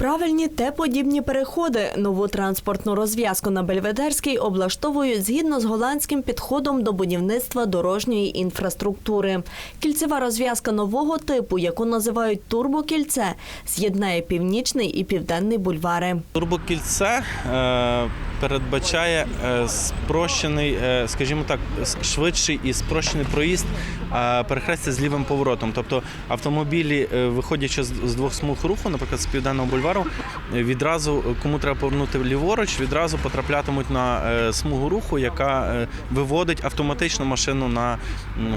Правильні Т-подібні переходи. Нову транспортну розв'язку на Бельведерській облаштовують згідно з голландським підходом до будівництва дорожньої інфраструктури. Кільцева розв'язка нового типу, яку називають турбокільце, з'єднає північний і південний бульвари. Турбокільце е, передбачає е, спрощений, е, скажімо так, швидший і спрощений проїзд перехрестя з лівим поворотом. Тобто автомобілі, е, виходячи з, двох смуг руху, наприклад, з південного бульвару, відразу кому треба повернути ліворуч, відразу потраплятимуть на смугу руху, яка виводить автоматично машину на,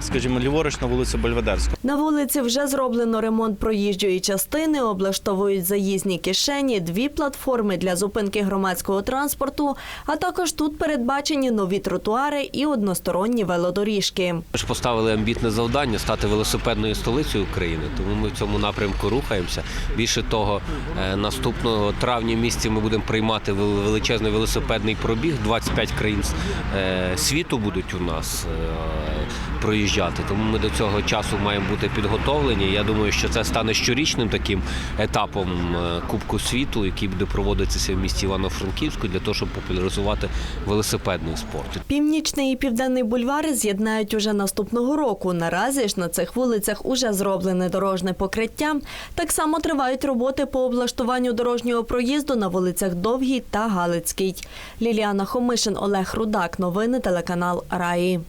скажімо, ліворуч на вулицю Бельведерську. На вулиці вже зроблено ремонт проїжджої частини, облаштовують заїзні кишені, дві платформи для зупинки громадського транспорту, а також тут передбачені нові тротуари і односторонні велодоріжки. Ми ж поставили амбітне завдання стати велосипедною столицею України, тому ми в цьому напрямку рухаємося. Більше того, е, наступного травня місяці ми будемо приймати величезний велосипедний пробіг. 25 країн е, світу будуть у нас е, проїжджати. Тому ми до цього часу маємо бути підготовлені. Я думаю, що це стане щорічним таким етапом Кубку світу, який буде проводитися в місті Івано-Франківську для того, щоб популяризувати велосипедний спорт. Північний і південний бульвари з'єднають уже наступного року. Наразі ж на цих вулицях уже зроблене дорожне покриття. Так само тривають роботи по облаштуванню дорожнього проїзду на вулицях Довгій та Галицькій. Ліліана Хомишин, Олег Рудак. Новини телеканал Раї.